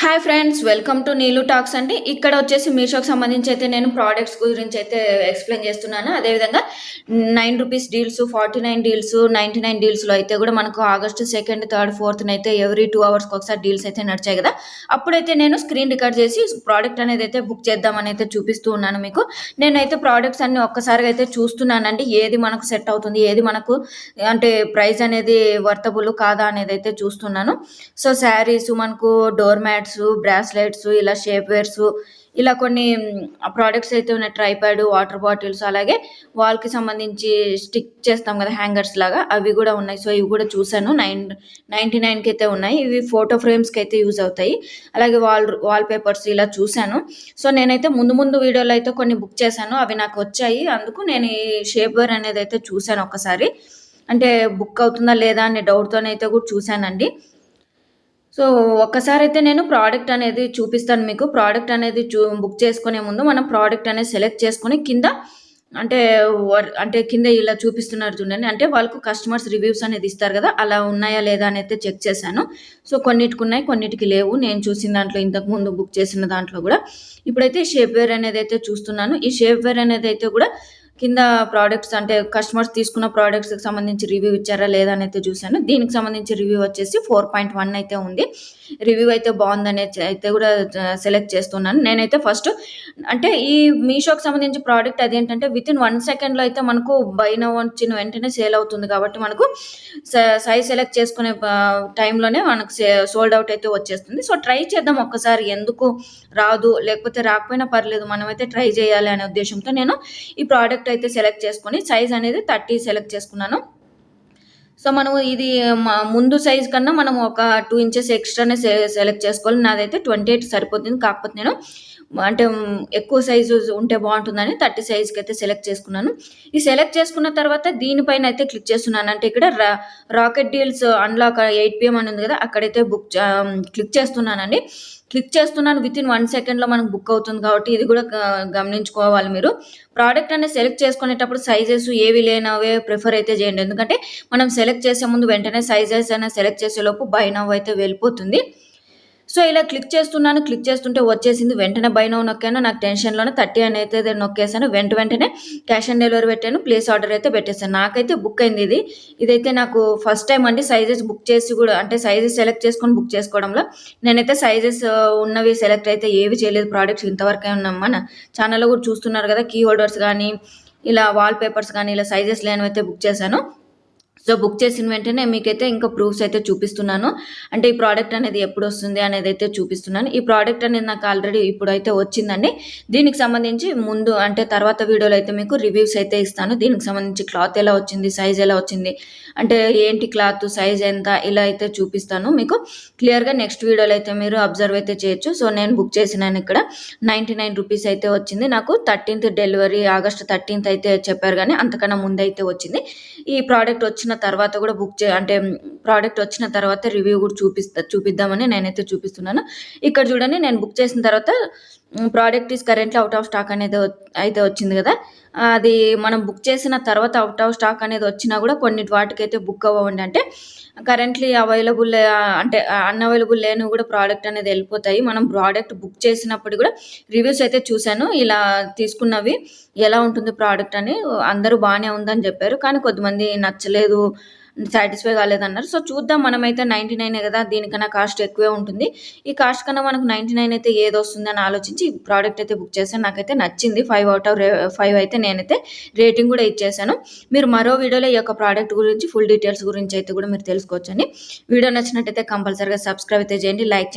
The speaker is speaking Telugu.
Hi friends welcome to Neelu talks అండి. ఇక్కడ వచ్చేసి మీషోకి సంబంధించి అయితే నేను ప్రోడక్ట్స్ గురించి అయితే ఎక్స్ప్లెయిన్ చేస్తున్నాను. అదేవిధంగా nine rupees deals forty nine deals ninety nine డీల్స్లో అయితే కూడా మనకు ఆగస్టు సెకండ్ థర్డ్ ఫోర్త్న అయితే ఎవ్రీ టూ అవర్స్కి ఒకసారి డీల్స్ అయితే నడిచాయి కదా. అప్పుడైతే నేను స్క్రీన్ రికార్డ్ చేసి ప్రోడక్ట్ అనేది అయితే బుక్ చేద్దామని అయితే చూపిస్తూ ఉన్నాను మీకు. నేనైతే ప్రోడక్ట్స్ అన్ని ఒక్కసారిగా అయితే చూస్తున్నానండి. ఏది మనకు సెట్ అవుతుంది ఏది మనకు అంటే ప్రైస్ అనేది వర్తబుల్ కాదా అనేది అయితే చూస్తున్నాను. సో శారీస్ మనకు డోర్ మ్యాట్స్ బ్రాస్లెట్స్ ఇలా షేప్ వేర్స్ ఇలా కొన్ని ప్రోడక్ట్స్ అయితే ఉన్నాయి. ట్రైప్యాడ్ వాటర్ బాటిల్స్ అలాగే వాల్కి సంబంధించి స్టిక్ చేస్తాం కదా హ్యాంగర్స్ లాగా. అవి కూడా ఉన్నాయి. సో ఇవి కూడా చూశాను. నైన్ నైంటీ నైన్కి అయితే ఉన్నాయి. ఇవి ఫోటో ఫ్రేమ్స్కి అయితే యూజ్ అవుతాయి. అలాగే వాల్ వాల్ పేపర్స్ ఇలా చూశాను. సో నేనైతే ముందు ముందు వీడియోలో అయితే కొన్ని బుక్ చేశాను. అవి నాకు వచ్చాయి. అందుకు నేను ఈ షేప్ వేర్ అనేది అయితే చూశాను ఒకసారి అంటే బుక్ అవుతుందా లేదా అనే డౌట్తోనైతే కూడా చూశానండి. సో ఒక్కసారి అయితే నేను ప్రోడక్ట్ అనేది చూపిస్తాను మీకు. ప్రోడక్ట్ అనేది చూ బుక్ చేసుకునే ముందు మనం ప్రోడక్ట్ అనేది సెలెక్ట్ చేసుకొని కింద అంటే వర్ అంటే కింద ఇలా చూపిస్తున్నారు చూడండి. అంటే వాళ్ళకు కస్టమర్స్ రివ్యూస్ అనేది ఇస్తారు కదా అలా ఉన్నాయా లేదా అని అయితే చెక్ చేశాను. సో కొన్నిటికి ఉన్నాయి కొన్నిటికి లేవు. నేను చూసిన దాంట్లో ఇంతకు ముందు బుక్ చేసిన దాంట్లో కూడా. ఇప్పుడైతే షేప్ వేర్ అనేది అయితే చూస్తున్నాను. ఈ షేప్ వేర్ అనేది అయితే కూడా కింద ప్రోడక్ట్స్ అంటే కస్టమర్స్ తీసుకున్న ప్రోడక్ట్స్కి సంబంధించి రివ్యూ ఇచ్చారా లేదా అని అయితే చూశాను. దీనికి సంబంధించి రివ్యూ వచ్చేసి ఫోర్ పాయింట్ వన్ అయితే ఉంది. రివ్యూ అయితే బాగుందని అయితే కూడా సెలెక్ట్ చేస్తున్నాను. నేనైతే ఫస్ట్ అంటే ఈ మీషోకి సంబంధించి ప్రోడక్ట్ అదేంటంటే విత్ ఇన్ వన్ సెకండ్లో అయితే మనకు బైన వచ్చిన వెంటనే సేల్ అవుతుంది కాబట్టి మనకు సైజ్ సెలెక్ట్ చేసుకునే టైంలోనే మనకు సోల్డ్ అవుట్ అయితే వచ్చేస్తుంది. సో ట్రై చేద్దాం ఒక్కసారి. ఎందుకు రాదు? లేకపోతే రాకపోయినా పర్లేదు. మనమైతే ట్రై చేయాలి అనే ఉద్దేశంతో నేను ఈ ప్రోడక్ట్ అయితే సెలెక్ట్ చేసుకొని సైజ్ అనేది థర్టీ సెలెక్ట్ చేసుకున్నాను. సో మనం ఇది ముందు సైజ్ కన్నా మనం ఒక టూ ఇంచెస్ ఎక్స్ట్రానే సెలెక్ట్ చేసుకోవాలి. నాదైతే ట్వంటీ ఎయిట్ సరిపోతుంది. కాకపోతే నేను అంటే ఎక్కువ సైజు ఉంటే బాగుంటుందని థర్టీ సైజ్కి అయితే సెలెక్ట్ చేసుకున్నాను. ఈ సెలెక్ట్ చేసుకున్న తర్వాత దీనిపైన అయితే క్లిక్ చేస్తున్నాను. అంటే ఇక్కడ రా rocket deals unlock eight PM అని ఉంది కదా అక్కడైతే బుక్ క్లిక్ చేస్తున్నానండి. క్లిక్ చేస్తున్నాను విత్ ఇన్ వన్ సెకండ్లో మనకు బుక్ అవుతుంది కాబట్టి ఇది కూడా గమనించుకోవాలి మీరు. ప్రోడక్ట్ అనేది సెలెక్ట్ చేసుకునేటప్పుడు సైజెస్ ఏవి లేనవే ప్రిఫర్ అయితే చేయండి. ఎందుకంటే మనం సెలెక్ట్ చేసే ముందు వెంటనే సైజెస్ అనేది సెలెక్ట్ చేసేలోపు బై నవ్ అయితే వెళ్ళిపోతుంది. సో ఇలా క్లిక్ చేస్తున్నాను క్లిక్ చేస్తుంటే వచ్చేసింది వెంటనే బై నో నొక్కాను. నాకు టెన్షన్లోనే థర్టీ అని అయితే నొక్కేసాను వెంట వెంటనే క్యాష్ ఆన్ డెలివరీ పెట్టాను ప్లేస్ ఆర్డర్ అయితే పెట్టేశాను. నాకైతే బుక్ అయింది ఇది. ఇదైతే నాకు ఫస్ట్ టైం అండి సైజెస్ బుక్ చేసి కూడా అంటే సైజెస్ సెలెక్ట్ చేసుకొని బుక్ చేసుకోవడంలో. నేనైతే సైజెస్ ఉన్నవి సెలెక్ట్ అయితే ఏవి చేయలేదు ప్రోడక్ట్స్ ఇంతవరకే ఉన్నాం మన ఛానల్లో కూడా చూస్తున్నారు కదా కీ హోల్డర్స్ కానీ ఇలా వాల్ పేపర్స్ కానీ ఇలా సైజెస్ లేనివైతే బుక్ చేశాను. సో బుక్ చేసిన వెంటనే మీకైతే ఇంకా ప్రూఫ్స్ అయితే చూపిస్తున్నాను. అంటే ఈ ప్రోడక్ట్ అనేది ఎప్పుడు వస్తుంది అనేది అయితే చూపిస్తున్నాను. ఈ ప్రోడక్ట్ అనేది నాకు ఆల్రెడీ ఇప్పుడు అయితే వచ్చిందండి. దీనికి సంబంధించి ముందు అంటే తర్వాత వీడియోలో అయితే మీకు రివ్యూస్ అయితే ఇస్తాను. దీనికి సంబంధించి క్లాత్ ఎలా వచ్చింది సైజ్ ఎలా వచ్చింది అంటే ఏంటి క్లాత్ సైజ్ ఎంత ఇలా అయితే చూపిస్తాను మీకు. క్లియర్గా నెక్స్ట్ వీడియోలో అయితే మీరు అబ్జర్వ్ అయితే చేయొచ్చు. సో నేను బుక్ చేసినాను ఇక్కడ. నైంటీ నైన్ రూపీస్ అయితే వచ్చింది. నాకు థర్టీన్త్ డెలివరీ ఆగస్ట్ థర్టీన్త్ అయితే చెప్పారు కానీ అంతకన్నా ముందు అయితే వచ్చింది. ఈ ప్రోడక్ట్ వచ్చిన వచ్చిన తర్వాత కూడా బుక్ చే అంటే ప్రోడక్ట్ వచ్చిన తర్వాత రివ్యూ కూడా చూపిస్తా చూపిద్దామని నేనైతే చూపిస్తున్నాను. ఇక్కడ చూడండి నేను బుక్ చేసిన తర్వాత product is currently out of stock అనేది అయితే వచ్చింది కదా. అది మనం బుక్ చేసిన తర్వాత అవుట్ ఆఫ్ స్టాక్ అనేది వచ్చినా కూడా కొన్ని వాటికైతే బుక్ అవ్వండి అంటే కరెంట్లీ అవైలబుల్ అంటే అన్అవైలబుల్ లేని కూడా ప్రోడక్ట్ అనేది వెళ్ళిపోతాయి. మనం ప్రోడక్ట్ బుక్ చేసినప్పుడు కూడా రివ్యూస్ అయితే చూశాను. ఇలా తీసుకున్నవి ఎలా ఉంటుంది ప్రోడక్ట్ అని అందరూ బాగానే ఉందని చెప్పారు. కానీ కొద్దిమంది నచ్చలేదు సాటిస్ఫై కాలేదన్నారు. సో చూద్దాం. మనమైతే నైంటీ నైన్ కదా దీనికన్నా కాస్ట్ ఎక్కువే ఉంటుంది. ఈ కాస్ట్ కన్నా మనకు నైంటీ నైన్ అయితే ఏది వస్తుంది అని ఆలోచించి ఈ ప్రోడక్ట్ అయితే బుక్ చేశాను. నాకైతే నచ్చింది. ఫైవ్ అవుట్ ఆఫ్ ఫైవ్ అయితే నేనైతే రేటింగ్ కూడా ఇచ్చేసాను మీరు మరో వీడియోలో ఈ యొక్క ప్రోడక్ట్ గురించి ఫుల్ డీటెయిల్స్ గురించి అయితే కూడా మీరు తెలుసుకోవచ్చని వీడియో నచ్చినట్టయితే కంపల్సరీగా సబ్స్క్రైబ్ అయితే చేయండి. లైక్ చేయండి.